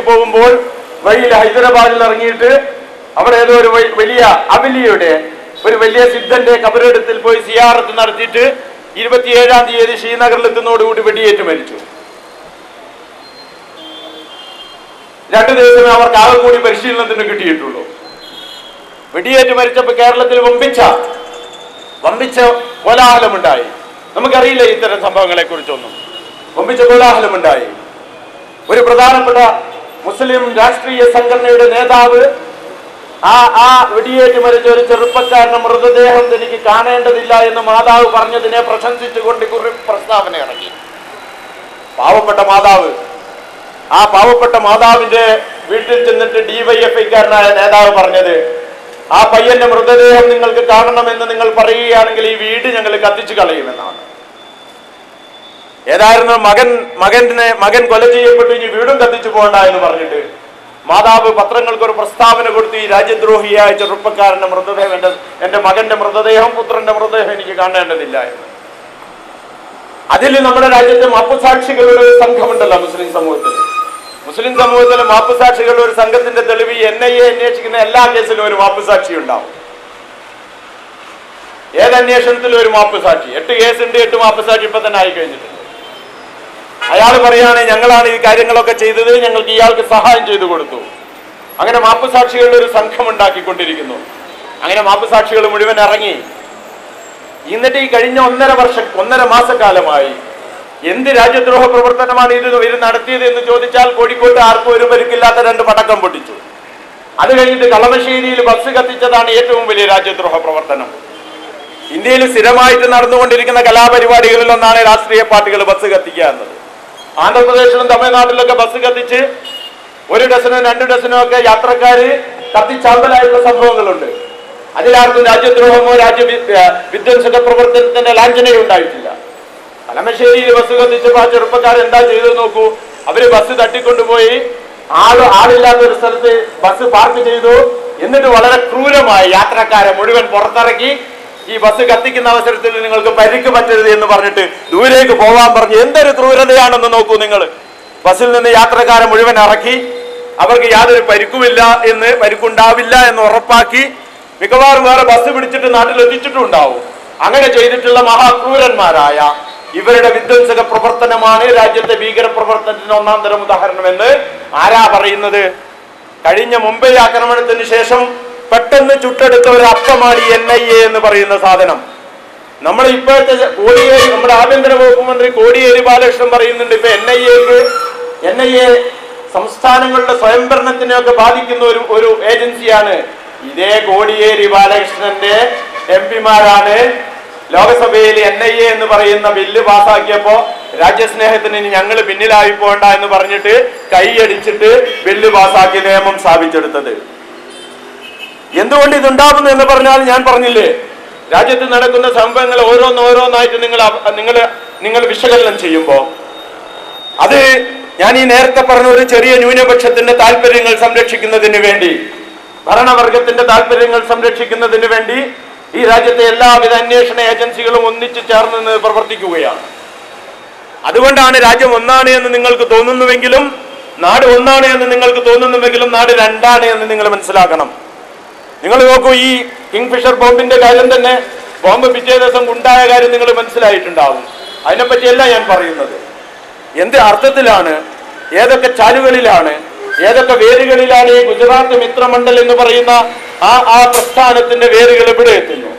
പോകുമ്പോൾ വഴിയിൽ ഹൈദരാബാദിൽ ഇറങ്ങിയിട്ട് അവിടെ ഏതോ ഒരു വലിയ അവലിയുടെ ഒരു വലിയ സിദ്ധന്റെ കബറിടത്തിൽ പോയി സിയാറത്ത് നടത്തിയിട്ട് ഇരുപത്തിയേഴാം തീയതി ശ്രീനഗറിൽ എത്തുന്നതോടുകൂടി വെടിയേറ്റ് മരിച്ചു. രണ്ടു ദിവസമേ അവർക്ക് ആകെ കൂടി പരിശീലനത്തിന് കിട്ടിയിട്ടുള്ളൂ. വെടിയേറ്റ് മരിച്ചപ്പോൾ കേരളത്തിൽ വമ്പിച്ച വമ്പിച്ച കോലാഹലമുണ്ടായി. നമുക്കറിയില്ല ഇത്തരം സംഭവങ്ങളെ കുറിച്ചൊന്നും വമ്പിച്ച കോലാഹലമുണ്ടായി. ഒരു പ്രധാനപ്പെട്ട മുസ്ലിം രാഷ്ട്രീയ സംഘടനയുടെ നേതാവ് ആ ആ വെടിയേറ്റ് മരിച്ച ഒരു ചെറുപ്പക്കാരന്റെ മൃതദേഹം എനിക്ക് കാണേണ്ടതില്ല എന്ന് മാതാവ് പറഞ്ഞതിനെ പ്രശംസിച്ചുകൊണ്ട് കുറി പ്രസ്താവന ഇറങ്ങി. പാവപ്പെട്ട മാതാവ് ആ പാവപ്പെട്ട മാതാവിന്റെ വീട്ടിൽ ചെന്നിട്ട് ഡിവൈഎഫ്ഐക്കാരനായ നേതാവ് പറഞ്ഞത് ആ പയ്യന്റെ മൃതദേഹം നിങ്ങൾക്ക് കാണണമെന്ന് നിങ്ങൾ പറയുകയാണെങ്കിൽ ഈ വീട് ഞങ്ങൾ കത്തിച്ചു കളയുമെന്നാണ്. ഏതായിരുന്നു മകൻ മകനെ മകൻ കൊല ചെയ്യപ്പെട്ടു ഇനി വീടും കത്തിച്ചു പോകണ്ട എന്ന് പറഞ്ഞിട്ട് മാതാവ് പത്രങ്ങൾക്ക് ഒരു പ്രസ്താവന കൊടുത്ത് ഈ രാജ്യദ്രോഹിയായ ചെറുപ്പക്കാരന്റെ മൃതദേഹം എന്റെ എന്റെ മകന്റെ മൃതദേഹം പുത്രന്റെ മൃതദേഹം എനിക്ക് കാണേണ്ടതില്ല എന്ന്. അതിൽ നമ്മുടെ രാജ്യത്തെ മാപ്പുസാക്ഷികളുടെ ഒരു സംഘമുണ്ടല്ലോ മുസ്ലിം സമൂഹത്തിൽ. മുസ്ലിം സമൂഹത്തിലെ മാപ്പുസാക്ഷികളുടെ ഒരു സംഘത്തിന്റെ തെളിവ് എൻ ഐ എ അന്വേഷിക്കുന്ന എല്ലാ കേസിലും ഒരു മാപ്പുസാക്ഷി ഉണ്ടാവും. ഏത് അന്വേഷണത്തിലും ഒരു മാപ്പുസാക്ഷി? എട്ട് കേസുണ്ട് എട്ട് മാപ്പുസാക്ഷി ഇപ്പൊ തന്നെ ആയി കഴിഞ്ഞിട്ടുണ്ട് അയാൾ പറയാണ് ഞങ്ങളാണ് ഈ കാര്യങ്ങളൊക്കെ ചെയ്തത് ഞങ്ങൾക്ക് ഇയാൾക്ക് സഹായം ചെയ്തു കൊടുത്തു. അങ്ങനെ മാപ്പുസാക്ഷികളുടെ ഒരു സംഘം ഉണ്ടാക്കിക്കൊണ്ടിരിക്കുന്നു. അങ്ങനെ മാപ്പുസാക്ഷികൾ മുഴുവൻ ഇറങ്ങി. എന്നിട്ട് ഈ കഴിഞ്ഞ ഒന്നര വർഷം ഒന്നര മാസക്കാലമായി എന്ത് രാജ്യദ്രോഹ പ്രവർത്തനമാണ് ഇത് ഇവർ നടത്തിയത് എന്ന് ചോദിച്ചാൽ കോഴിക്കോട്ട് ആർക്കും ഒരു പരിക്കില്ലാത്ത രണ്ട് പടക്കം പൊട്ടിച്ചു. അത് കഴിഞ്ഞിട്ട് കളമശ്ശേരിയിൽ ബസ് കത്തിച്ചതാണ് ഏറ്റവും വലിയ രാജ്യദ്രോഹ പ്രവർത്തനം. ഇന്ത്യയിൽ സ്ഥിരമായിട്ട് നടന്നുകൊണ്ടിരിക്കുന്ന കലാപരിപാടികളിൽ ഒന്നാണ് രാഷ്ട്രീയ പാർട്ടികൾ ബസ് കത്തിക്കുക എന്നത്. ആന്ധ്രാപ്രദേശിലും തമിഴ്നാട്ടിലൊക്കെ ബസ് കത്തിച്ച് ഒരു ഡസനോ രണ്ട് ഡസനോ ഒക്കെ യാത്രക്കാര് കത്തിച്ചാമ്പലായിട്ടുള്ള സംഭവങ്ങളുണ്ട്. അതിലാർക്കും രാജ്യദ്രോഹമോ രാജ്യ വിധ്വംസക പ്രവർത്തനത്തിന്റെ ലാഞ്ചനയോ ഉണ്ടായിട്ടില്ല. കളമശ്ശേരിയിൽ ബസ് കത്തിച്ചപ്പോൾ ആ ചെറുപ്പക്കാർ എന്താ ചെയ്തു നോക്കൂ. അവർ ബസ് തട്ടിക്കൊണ്ടുപോയി. ആൾ ആളില്ലാത്ത ഒരു സ്ഥലത്ത് ബസ് പാർക്ക് ചെയ്തു. എന്നിട്ട് വളരെ ക്രൂരമായി യാത്രക്കാരെ മുഴുവൻ പുറത്തിറക്കി. ഈ ബസ് കത്തിക്കുന്ന അവസരത്തിൽ നിങ്ങൾക്ക് പരിക്ക് പറ്റരുത് എന്ന് പറഞ്ഞിട്ട് ദൂരേക്ക് പോകാൻ പറഞ്ഞ് എന്തൊരു ക്രൂരതയാണെന്ന് നോക്കൂ നിങ്ങൾ. ബസ്സിൽ നിന്ന് യാത്രക്കാരെ മുഴുവൻ ഇറക്കി അവർക്ക് യാതൊരു പരിക്കുമില്ല എന്ന് പരിക്കുണ്ടാവില്ല എന്ന് ഉറപ്പാക്കി മിക്കവാറും വേറെ ബസ് പിടിച്ചിട്ട് നാട്ടിൽ എത്തിച്ചിട്ടുണ്ടാവും. അങ്ങനെ ചെയ്തിട്ടുള്ള മഹാക്രൂരന്മാരായ ഇവരുടെ വിധ്വംസക പ്രവർത്തനമാണ് രാജ്യത്തെ ഭീകര പ്രവർത്തനത്തിന് ഒന്നാം തരം ഉദാഹരണമെന്ന് ആരാ പറയുന്നത്? കഴിഞ്ഞ മുംബൈ ആക്രമണത്തിന് ശേഷം പെട്ടെന്ന് ചുട്ടെടുത്ത ഒരു അപ്പമാണ് എൻ ഐ എ എന്ന് പറയുന്ന സാധനം. നമ്മൾ ഇപ്പോഴത്തെ കോടിയേരി നമ്മുടെ ആഭ്യന്തര വകുപ്പ് മന്ത്രി കോടിയേരി ബാലകൃഷ്ണൻ പറയുന്നുണ്ട് ഇപ്പൊ എൻ ഐ എക്ക് എൻ ഐ എ സംസ്ഥാനങ്ങളുടെ സ്വയംഭരണത്തിനെയൊക്കെ ബാധിക്കുന്ന ഒരു ഒരു ഏജൻസിയാണ്. ഇതേ കോടിയേരി ബാലകൃഷ്ണന്റെ എം പിമാരാണ്. ലോകസഭയിൽ എൻ ഐ എ എന്ന് പറയുന്ന ബില്ല് പാസ്സാക്കിയപ്പോ രാജ്യസ്നേഹത്തിന് ഞങ്ങൾ പിന്നിലായി പോകണ്ട എന്ന് പറഞ്ഞിട്ട് കൈയടിച്ചിട്ട് ബില്ല് പാസ്സാക്കി നിയമം സ്ഥാപിച്ചെടുത്തത്. എന്തുകൊണ്ട് ഇതുണ്ടാകുന്നു എന്ന് പറഞ്ഞാൽ ഞാൻ പറഞ്ഞില്ലേ? രാജ്യത്ത് നടക്കുന്ന സംഭവങ്ങൾ ഓരോന്ന് ഓരോന്നായിട്ട് നിങ്ങൾ നിങ്ങൾ നിങ്ങൾ വിശകലനം ചെയ്യുമ്പോൾ അത് ഞാൻ ഈ നേരത്തെ പറഞ്ഞ ഒരു ചെറിയ ന്യൂനപക്ഷത്തിന്റെ താല്പര്യങ്ങൾ സംരക്ഷിക്കുന്നതിന് വേണ്ടി ഭരണവർഗത്തിന്റെ താല്പര്യങ്ങൾ സംരക്ഷിക്കുന്നതിന് വേണ്ടി ഈ രാജ്യത്തെ എല്ലാവിധ അന്വേഷണ ഏജൻസികളും ഒന്നിച്ചു ചേർന്ന് പ്രവർത്തിക്കുകയാണ്. അതുകൊണ്ടാണ് രാജ്യം ഒന്നാണ് എന്ന് നിങ്ങൾക്ക് തോന്നുന്നുവെങ്കിലും നാട് ഒന്നാണ് എന്ന് നിങ്ങൾക്ക് തോന്നുന്നുവെങ്കിലും നാട് രണ്ടാണ് എന്ന് നിങ്ങൾ മനസ്സിലാക്കണം. നിങ്ങൾ നോക്കൂ ഈ കിങ്ഫിഷർ ബോംബിന്റെ കാര്യം തന്നെ ബോംബ് പിറ്റേ ദിവസം ഉണ്ടായ കാര്യം നിങ്ങൾ മനസ്സിലായിട്ടുണ്ടാവും. അതിനെപ്പറ്റിയല്ല ഞാൻ പറയുന്നത്. എന്ത് അർത്ഥത്തിലാണ് ഏതൊക്കെ ചാലുകളിലാണ് ഏതൊക്കെ വേരുകളിലാണ് ഈ ഗുജറാത്ത് മിത്രമണ്ഡൽ എന്ന് പറയുന്ന ആ ആ പ്രസ്ഥാനത്തിന്റെ വേരുകൾ ഇവിടെ എത്തുന്നു?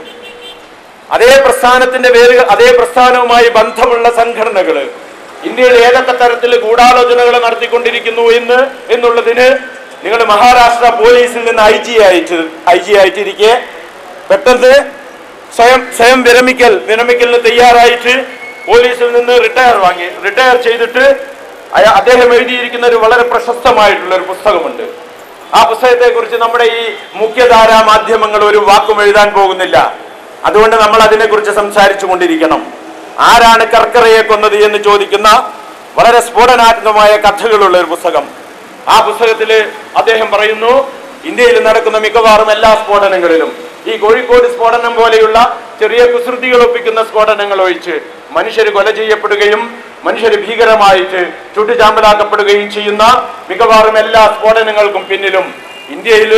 അതേ പ്രസ്ഥാനത്തിന്റെ വേരുകൾ അതേ പ്രസ്ഥാനവുമായി ബന്ധമുള്ള സംഘടനകൾ ഇന്ത്യയിൽ ഏതൊക്കെ തരത്തിൽ ഗൂഢാലോചനകൾ നടത്തിക്കൊണ്ടിരിക്കുന്നു എന്ന് എന്നുള്ളതിന് നിങ്ങൾ മഹാരാഷ്ട്ര പോലീസിൽ നിന്ന് ഐ ജി ആയിട്ട് ഐ ജി ആയിട്ടിരിക്കെ പെട്ടെന്ന് സ്വയം സ്വയം വിരമിക്കൽ വിരമിക്കലിന് തയ്യാറായിട്ട് പോലീസിൽ നിന്ന് റിട്ടയർ വാങ്ങി. റിട്ടയർ ചെയ്തിട്ട് അദ്ദേഹം എഴുതിയിരിക്കുന്ന ഒരു വളരെ പ്രശസ്തമായിട്ടുള്ള ഒരു പുസ്തകമുണ്ട്. ആ പുസ്തകത്തെ കുറിച്ച് നമ്മുടെ ഈ മുഖ്യധാരാ മാധ്യമങ്ങൾ ഒരു വാക്കും എഴുതാൻ പോകുന്നില്ല. അതുകൊണ്ട് നമ്മൾ അതിനെക്കുറിച്ച് സംസാരിച്ചു കൊണ്ടിരിക്കണം. ആരാണ് കർക്കറയെ കൊന്നത് എന്ന് ചോദിക്കുന്ന വളരെ സ്ഫോടനാത്മകമായ കഥകളുള്ള ഒരു പുസ്തകം. ആ പുസ്തകത്തിൽ അദ്ദേഹം പറയുന്നു ഇന്ത്യയിൽ നടക്കുന്ന മിക്കവാറും എല്ലാ സ്ഫോടനങ്ങളിലും ഈ കോഴിക്കോട് സ്ഫോടനം പോലെയുള്ള ചെറിയ കുസൃതികൾ ഒപ്പിക്കുന്ന സ്ഫോടനങ്ങൾ ഒഴിച്ച് മനുഷ്യർ കൊല ചെയ്യപ്പെടുകയും മനുഷ്യർ ഭീകരമായിട്ട് ചുട്ടുചാമ്പലാക്കപ്പെടുകയും ചെയ്യുന്ന മിക്കവാറും എല്ലാ സ്ഫോടനങ്ങൾക്കും പിന്നിലും ഇന്ത്യയിൽ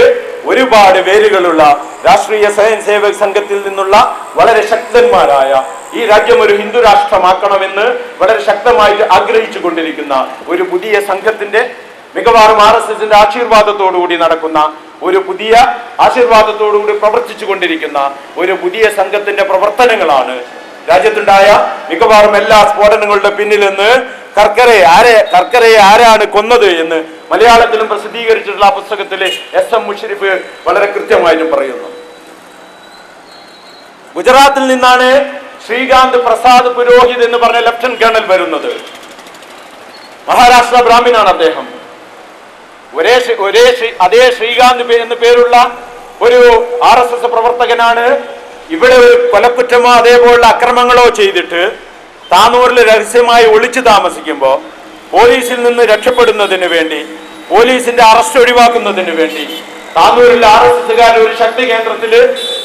ഒരുപാട് വേരുകളുള്ള രാഷ്ട്രീയ സ്വയം സേവക സംഘത്തിൽ നിന്നുള്ള വളരെ ശക്തന്മാരായ ഈ രാജ്യം ഒരു ഹിന്ദു രാഷ്ട്രമാക്കണമെന്ന് വളരെ ശക്തമായിട്ട് ആഗ്രഹിച്ചു കൊണ്ടിരിക്കുന്ന ഒരു പുതിയ സംഘത്തിന്റെ മിക്കവാറും ആർ എസ് എസിന്റെ ആശീർവാദത്തോടുകൂടി നടക്കുന്ന ഒരു പുതിയ ആശീർവാദത്തോടുകൂടി പ്രവർത്തിച്ചു കൊണ്ടിരിക്കുന്ന ഒരു പുതിയ സംഘത്തിന്റെ പ്രവർത്തനങ്ങളാണ്. രാജ്യത്തുണ്ടായ മിക്കവാറും എല്ലാ സ്ഫോടനങ്ങളുടെ പിന്നിൽ നിന്ന് കർക്കരയെ ആരെ കർക്കരയെ ആരാണ് കൊന്നത് എന്ന് മലയാളത്തിലും പ്രസിദ്ധീകരിച്ചിട്ടുള്ള ആ പുസ്തകത്തിൽ എസ് എം മുഷരിഫ് വളരെ കൃത്യമായിട്ടും പറയുന്നു. ഗുജറാത്തിൽ നിന്നാണ് ശ്രീകാന്ത് പ്രസാദ് പുരോഹിത് എന്ന് പറഞ്ഞ ലഫ്റ്റനന്റ് കേണൽ വരുന്നത്. മഹാരാഷ്ട്ര ബ്രാഹ്മിനാണ് അദ്ദേഹം. ഒരേ ഒരേ അതേ ശ്രീകാന്ത് എന്ന് പേരുള്ള ഒരു ആർ എസ് എസ് പ്രവർത്തകനാണ് ഇവിടെ ഒരു കൊലക്കുറ്റമോ അതേപോലുള്ള അക്രമങ്ങളോ ചെയ്തിട്ട് താനൂരിൽ രഹസ്യമായി ഒളിച്ചു താമസിക്കുമ്പോൾ പോലീസിൽ നിന്ന് രക്ഷപ്പെടുന്നതിന് വേണ്ടി പോലീസിന്റെ അറസ്റ്റ് ഒഴിവാക്കുന്നതിന് വേണ്ടി താനൂരിൽ ആർ എസ് എസ്സുകാർ ഒരു ശക്തി കേന്ദ്രത്തിൽ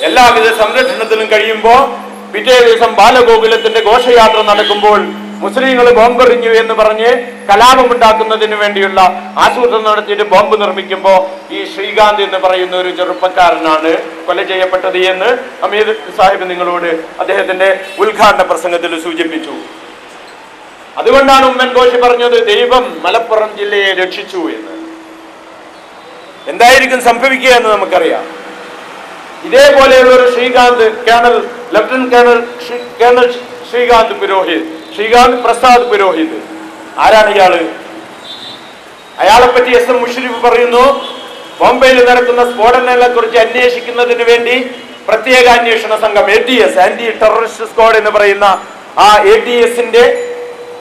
എല്ലാവിധ സംരക്ഷണത്തിലും കഴിയുമ്പോൾ പിറ്റേ ദിവസം ബാലഗോകുലത്തിന്റെ ഘോഷയാത്ര നടക്കുമ്പോൾ മുസ്ലിങ്ങൾ ബോംബെറിഞ്ഞു എന്ന് പറഞ്ഞ് കലാപമുണ്ടാക്കുന്നതിന് വേണ്ടിയുള്ള ആസൂത്രണം നടത്തിയിട്ട് ബോംബ് നിർമ്മിക്കുമ്പോൾ ഈ ശ്രീകാന്ത് എന്ന് പറയുന്ന ഒരു ചെറുപ്പക്കാരനാണ് കൊല ചെയ്യപ്പെട്ടത് എന്ന് അമീർ സാഹിബ് നിങ്ങളോട് അദ്ദേഹത്തിന്റെ ഉദ്ഘാടന പ്രസംഗത്തിൽ സൂചിപ്പിച്ചു. അതുകൊണ്ടാണ് ഉമ്മൻ ഘോഷ് പറഞ്ഞത് ദൈവം മലപ്പുറം ജില്ലയെ രക്ഷിച്ചു എന്ന്. എന്തായിരിക്കും സംഭവിക്കുക എന്ന് നമുക്കറിയാം. ഇതേപോലെയുള്ള ഒരു Shrikant colonel lieutenant colonel colonel Shrikant Purohit Shrikant Prasad Purohit. ആരാണ് ഇയാൾ? അയാളെ പറ്റി എസ് എം മുഷരിഫ് പറയുന്നു ബോംബെയിൽ നടക്കുന്ന സ്ഫോടനങ്ങളെ കുറിച്ച് അന്വേഷിക്കുന്നതിന് വേണ്ടി പ്രത്യേക അന്വേഷണ സംഘം A T S anti terrorist squad എന്ന് പറയുന്ന ആ എ ടി എസിന്റെ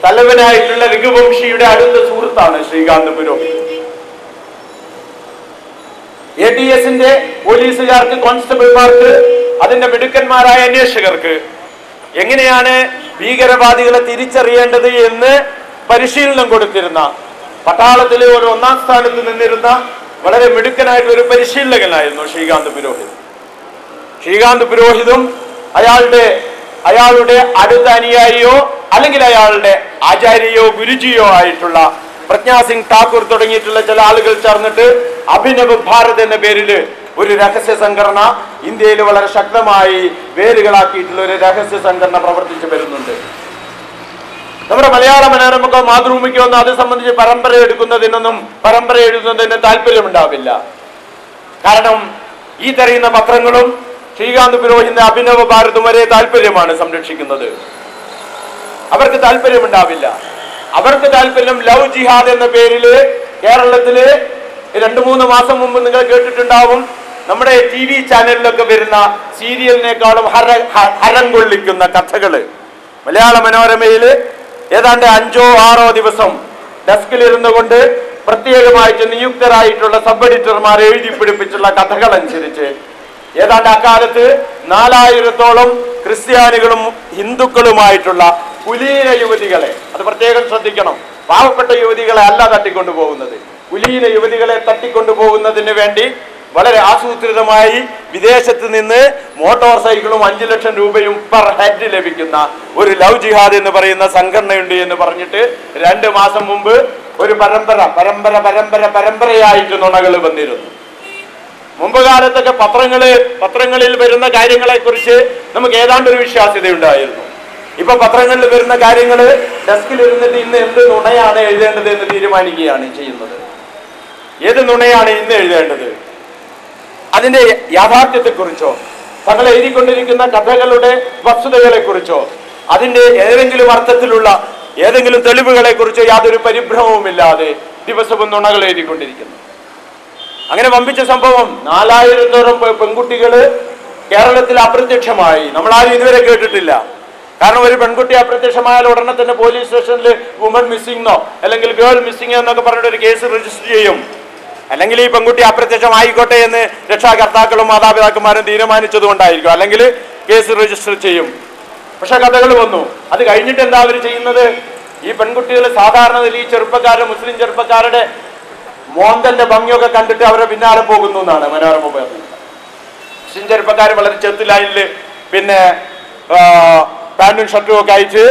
തലവനായിട്ടുള്ള രഘുവംശിയുടെ അടുത്ത സുഹൃത്താണ് ശ്രീകാന്ത് പുരോഹിത്. എ ടി എസിന്റെ പോലീസുകാർക്ക് കോൺസ്റ്റബിൾമാർക്ക് അതിന്റെ മിടുക്കന്മാരായ അന്വേഷകർക്ക് എങ്ങനെയാണ് ഭീകരവാദികളെ തിരിച്ചറിയേണ്ടത് എന്ന് പരിശീലനം കൊടുത്തിരുന്ന പട്ടാളത്തിലെ ഒരു ഒന്നാം സ്ഥാനത്ത് നിന്നിരുന്ന വളരെ മിടുക്കനായിട്ടുള്ള ഒരു പരിശീലകനായിരുന്നു ശ്രീകാന്ത് പുരോഹിത് ശ്രീകാന്ത് പുരോഹിതും അയാളുടെ അയാളുടെ അടുത്ത അനുയായിയോ അല്ലെങ്കിൽ അയാളുടെ ആചാര്യയോ ഗുരുജിയോ ആയിട്ടുള്ള പ്രജ്ഞാസിംഗ് ഠാക്കൂർ തുടങ്ങിയിട്ടുള്ള ചില ആളുകൾ ചേർന്നിട്ട് അഭിനവ് ഭാരത് എന്ന പേരിൽ ഒരു രഹസ്യ സംഘടന ഇന്ത്യയിൽ വളരെ ശക്തമായി വേരുകളാക്കിയിട്ടുള്ള ഒരു രഹസ്യ സംഘടന പ്രവർത്തിച്ചു വരുന്നുണ്ട്. നമ്മുടെ മലയാള മനോരമക്കോ മാതൃഭൂമിക്കോ ഒന്നും അത് സംബന്ധിച്ച് പരമ്പര എടുക്കുന്നതിനൊന്നും പരമ്പര എഴുതുന്നതിന് താല്പര്യമുണ്ടാവില്ല. കാരണം ഈ തെരയുന്ന പത്രങ്ങളും ശ്രീകാന്ത് പുരോഹിന്റെ അഭിനവ ഭാരതം വരെ താല്പര്യമാണ് സംരക്ഷിക്കുന്നത്. അവർക്ക് താല്പര്യമുണ്ടാവില്ല. അവർക്ക് താല്പര്യം ലവ് ജിഹാദ് എന്ന പേരിൽ കേരളത്തിൽ രണ്ടു മൂന്ന് മാസം മുമ്പ് നിങ്ങൾ കേട്ടിട്ടുണ്ടാവും. നമ്മുടെ ടി വി ചാനലിലൊക്കെ വരുന്ന സീരിയലിനേക്കാളും ഹര ഹരം കൊള്ളിക്കുന്ന കഥകൾ. മലയാള മനോരമയിൽ ഏതാണ്ട് അഞ്ചോ ആറോ ദിവസം ഡെസ്കിൽ ഇരുന്നു കൊണ്ട് പ്രത്യേകമായിട്ട് നിയുക്തരായിട്ടുള്ള സബ് എഡിറ്റർമാർ എഴുതി പിടിപ്പിച്ചുള്ള കഥകൾ അനുസരിച്ച് ഏതാണ്ട് അക്കാലത്ത് നാലായിരത്തോളം ക്രിസ്ത്യാനികളും ഹിന്ദുക്കളുമായിട്ടുള്ള കുലീന യുവതികളെ അത് പ്രത്യേകം ശ്രദ്ധിക്കണം പാവപ്പെട്ട യുവതികളെ അല്ല തട്ടിക്കൊണ്ടു പോകുന്നത് കുലീന യുവതികളെ തട്ടിക്കൊണ്ടു പോകുന്നതിന് വേണ്ടി വളരെ ആസൂത്രിതമായി വിദേശത്ത് നിന്ന് മോട്ടോർ സൈക്കിളും അഞ്ചു ലക്ഷം രൂപയും പെർ ഹെഡ് ലഭിക്കുന്ന ഒരു ലവ് ജിഹാദ് എന്ന് പറയുന്ന സംഘടനയുണ്ട് എന്ന് പറഞ്ഞിട്ട് രണ്ട് മാസം മുമ്പ് ഒരു പരമ്പര പരമ്പര പരമ്പര പരമ്പരയായിട്ട് നുണകൾ വന്നിരുന്നു. മുമ്പ് കാലത്തൊക്കെ പത്രങ്ങൾ പത്രങ്ങളിൽ വരുന്ന കാര്യങ്ങളെ കുറിച്ച് നമുക്ക് ഏതാണ്ട് ഒരു വിശ്വാസ്യത ഉണ്ടായിരുന്നു ഇപ്പൊ പത്രങ്ങളിൽ വരുന്ന കാര്യങ്ങൾ ഡെസ്കിൽ ഇരുന്നിട്ട് ഇന്ന് എന്ത് നുണയാണ് എഴുതേണ്ടത് എന്ന് തീരുമാനിക്കുകയാണ് ചെയ്യുന്നത്. ഏത് നുണയാണ് ഇന്ന് എഴുതേണ്ടത്? അതിന്റെ യാഥാർത്ഥ്യത്തെക്കുറിച്ചോ തങ്ങൾ എഴുതിക്കൊണ്ടിരിക്കുന്ന കഥകളുടെ വസ്തുതകളെ കുറിച്ചോ അതിന്റെ ഏതെങ്കിലും അർത്ഥത്തിലുള്ള ഏതെങ്കിലും തെളിവുകളെ കുറിച്ചോ യാതൊരു പരിഭ്രമവുമില്ലാതെ ദിവസവും നുണകൾ എഴുതിക്കൊണ്ടിരിക്കുന്നു. അങ്ങനെ വമ്പിച്ച സംഭവം നാലായിരത്തോളം പെൺകുട്ടികൾ കേരളത്തിൽ അപ്രത്യക്ഷമായി. നമ്മൾ ആരും ഇതുവരെ കേട്ടിട്ടില്ല. കാരണം ഒരു പെൺകുട്ടി അപ്രത്യക്ഷമായാൽ ഉടനെ തന്നെ പോലീസ് സ്റ്റേഷനിൽ വുമൺ മിസ്സിംഗ് എന്നോ അല്ലെങ്കിൽ ഗേൾ മിസ്സിംഗ് എന്നൊക്കെ പറഞ്ഞിട്ട് ഒരു കേസ് രജിസ്റ്റർ ചെയ്യും. അല്ലെങ്കിൽ ഈ പെൺകുട്ടി അപ്രത്യക്ഷമായിക്കോട്ടെ എന്ന് രക്ഷാകർത്താക്കളും മാതാപിതാക്കന്മാരും തീരുമാനിച്ചത് കൊണ്ടായിരിക്കും അല്ലെങ്കിൽ കേസ് രജിസ്റ്റർ ചെയ്യും. പക്ഷെ കഥകൾ വന്നു. അത് കഴിഞ്ഞിട്ട് എന്താ അവർ ചെയ്യുന്നത്? ഈ പെൺകുട്ടികൾ സാധാരണ ഈ ചെറുപ്പക്കാരുടെ മുസ്ലിം ചെറുപ്പക്കാരുടെ മോന്തന്റെ ഭംഗിയൊക്കെ കണ്ടിട്ട് അവരെ പിന്നാലെ പോകുന്നു എന്നാണ് മനോരമ പറഞ്ഞത് മുസ്ലിം ചെറുപ്പക്കാർ വളരെ ചെറുത്ത് പിന്നെ പാന്റും ഷർട്ടും ഒക്കെ അയച്ച്